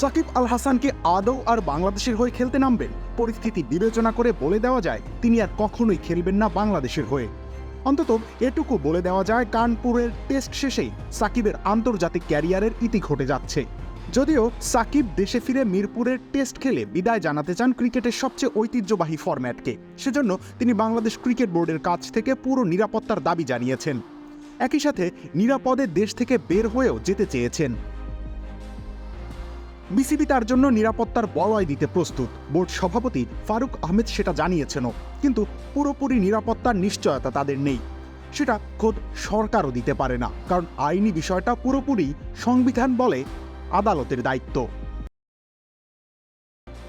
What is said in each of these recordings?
সাকিব আল হাসান কি আদৌ আর বাংলাদেশের হয়ে খেলতে নামবেন? পরিস্থিতি বিবেচনা করে বলে দেওয়া যায়, তিনি আর কখনোই খেলবেন না বাংলাদেশের হয়ে। অন্তত এটুকু বলে দেওয়া যায়, কানপুরের টেস্ট শেষেই সাকিবের আন্তর্জাতিক ক্যারিয়ারের ইতি ঘটে যাচ্ছে। যদিও সাকিব দেশে ফিরে মিরপুরের টেস্ট খেলে বিদায় জানাতে চান ক্রিকেটের সবচেয়ে ঐতিহ্যবাহী ফরম্যাটকে, সেজন্য তিনি বাংলাদেশ ক্রিকেট বোর্ডের কাছ থেকে পুরো নিরাপত্তার দাবি জানিয়েছেন। একই সাথে নিরাপদে দেশ থেকে বের হয়েও যেতে চেয়েছেন। বিসিবি তার জন্য নিরাপত্তার বলয় দিতে প্রস্তুত। বোর্ড সভাপতি ফারুক আহমেদ সেটা জানিয়েছেনও, কিন্তু পুরোপুরি নিরাপত্তার নিশ্চয়তা তাদের নেই। সেটা খোদ সরকারও দিতে পারে না, কারণ আইনি বিষয়টা পুরোপুরি সংবিধান বলে আদালতের দায়িত্ব।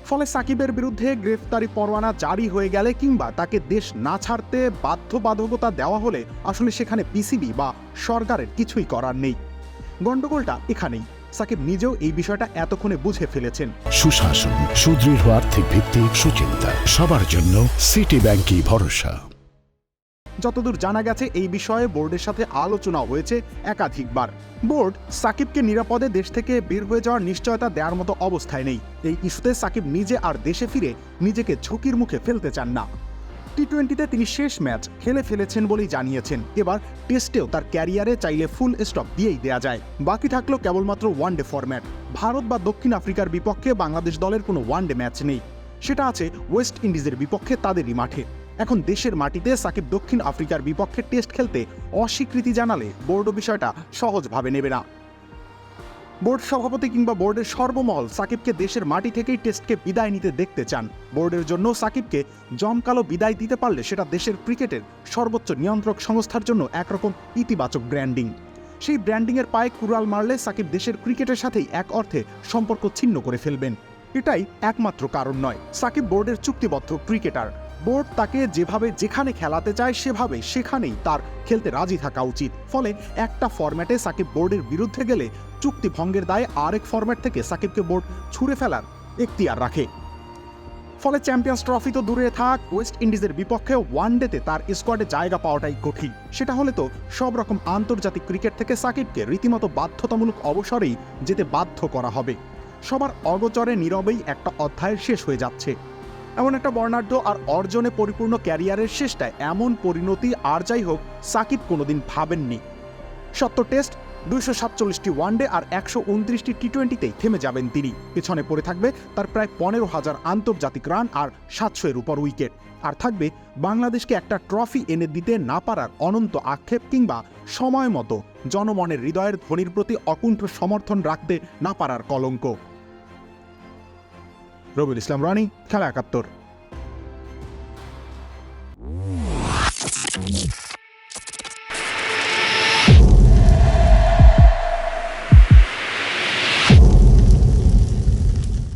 ফলে সাকিবের বিরুদ্ধে গ্রেফতারি পরোয়ানা জারি হয়ে গেলে কিংবা তাকে দেশ না ছাড়তে বাধ্যবাধকতা দেওয়া হলে আসলে সেখানে বিসিবি বা সরকারের কিছুই করার নেই। গণ্ডগোলটা এখানেই। সাকিব নিজেও এই বিষয়টা এতক্ষণে বুঝে ফেলেছেন। সুশাসন সুদৃঢ় আর্থিক ভিত্তি সুচিন্তা সবার জন্য সিটি ব্যাংকই ভরসা। যতদূর জানা গেছে এই বিষয়ে বোর্ডের সাথে আলোচনা হয়েছে একাধিকবার। বোর্ড সাকিবকে নিরাপদে দেশ থেকে বের হয়ে যাওয়ার নিশ্চয়তা দেওয়ার মতো অবস্থায় নেই। এই ইস্যুতে সাকিব নিজে আর দেশে ফিরে নিজেকে ঝুঁকির মুখে ফেলতে চান না। টি টোয়েন্টিতে তিনি শেষ ম্যাচ খেলে ফেলেছেন বলেই জানিয়েছেন। এবার টেস্টেও তার ক্যারিয়ারে চাইলে ফুল স্টপ দিয়েই দেয়া যায়। বাকি থাকল কেবলমাত্র ওয়ানডে ফরম্যাট ভারত বা দক্ষিণ আফ্রিকার বিপক্ষে বাংলাদেশ দলের কোনো ওয়ানডে ম্যাচ নেই। সেটা আছে ওয়েস্ট ইন্ডিজের বিপক্ষে তাদেরই মাঠে। এখন দেশের মাটিতে সাকিব দক্ষিণ আফ্রিকার বিপক্ষে টেস্ট খেলতে অস্বীকৃতি জানালে বোর্ডও বিষয়টা সহজভাবে নেবে না। বোর্ড সভাপতি কিংবা বোর্ডের সর্বমহল সাকিবকে দেশের মাটি থেকেই টেস্টকে বিদায় নিতে দেখতে চান। বোর্ডের জন্য সাকিবকে জমকালো বিদায় দিতে পারলে সেটা দেশের ক্রিকেটের সর্বোচ্চ নিয়ন্ত্রক সংস্থার জন্য একরকম ইতিবাচক ব্র্যান্ডিং। সেই ব্র্যান্ডিংয়ের পায়ে কুড়াল মারলে সাকিব দেশের ক্রিকেটের সাথেই এক অর্থে সম্পর্ক ছিন্ন করে ফেলবেন। এটাই একমাত্র কারণ নয়। সাকিব বোর্ডের চুক্তিবদ্ধ ক্রিকেটার। বোর্ড তাকে যেভাবে যেখানে খেলাতে চায় সেভাবে সেখানেই তার খেলতে রাজি থাকা উচিত। ফলে একটা ফরম্যাটে সাকিব বোর্ডের বিরুদ্ধে গেলে চুক্তি ভঙ্গের দায়ে আরেক ফরম্যাট থেকে সাকিবকে বোর্ড ছুঁড়ে ফেলার এখতিয়ার রাখে। ফলে চ্যাম্পিয়ন্স ট্রফি তো দূরে থাক ওয়েস্ট ইন্ডিজের বিপক্ষে ওয়ানডেতে তার স্কোয়াডে জায়গা পাওয়াটাই কঠিন। সেটা হলে তো সব রকম আন্তর্জাতিক ক্রিকেট থেকে সাকিবকে রীতিমতো বাধ্যতামূলক অবসরেই যেতে বাধ্য করা হবে। সবার অগচরে নীরবেই একটা অধ্যায়ের শেষ হয়ে যাচ্ছে। এমন একটা বর্ণাঢ্য আর অর্জনে পরিপূর্ণ ক্যারিয়ারের শেষটায় এমন পরিণতি আর যাই হোক, সাকিব কোনোদিন ভাবেননি। সত্তর টেস্ট, দুইশো সাতচল্লিশটি ওয়ানডে আর একশো উনত্রিশটি টি টোয়েন্টিতেই থেমে যাবেন তিনি। পেছনে পড়ে থাকবে তার প্রায় পনেরো হাজার আন্তর্জাতিক রান আর সাতশো এর উপর উইকেট। আর থাকবে বাংলাদেশকে একটা ট্রফি এনে দিতে না পারার অনন্ত আক্ষেপ কিংবা সময় মতো জনমনের হৃদয়ের ধ্বনির প্রতি অকুণ্ঠ সমর্থন রাখতে না পারার কলঙ্ক। রবিউল ইসলাম রানি খেলা একাত্তর।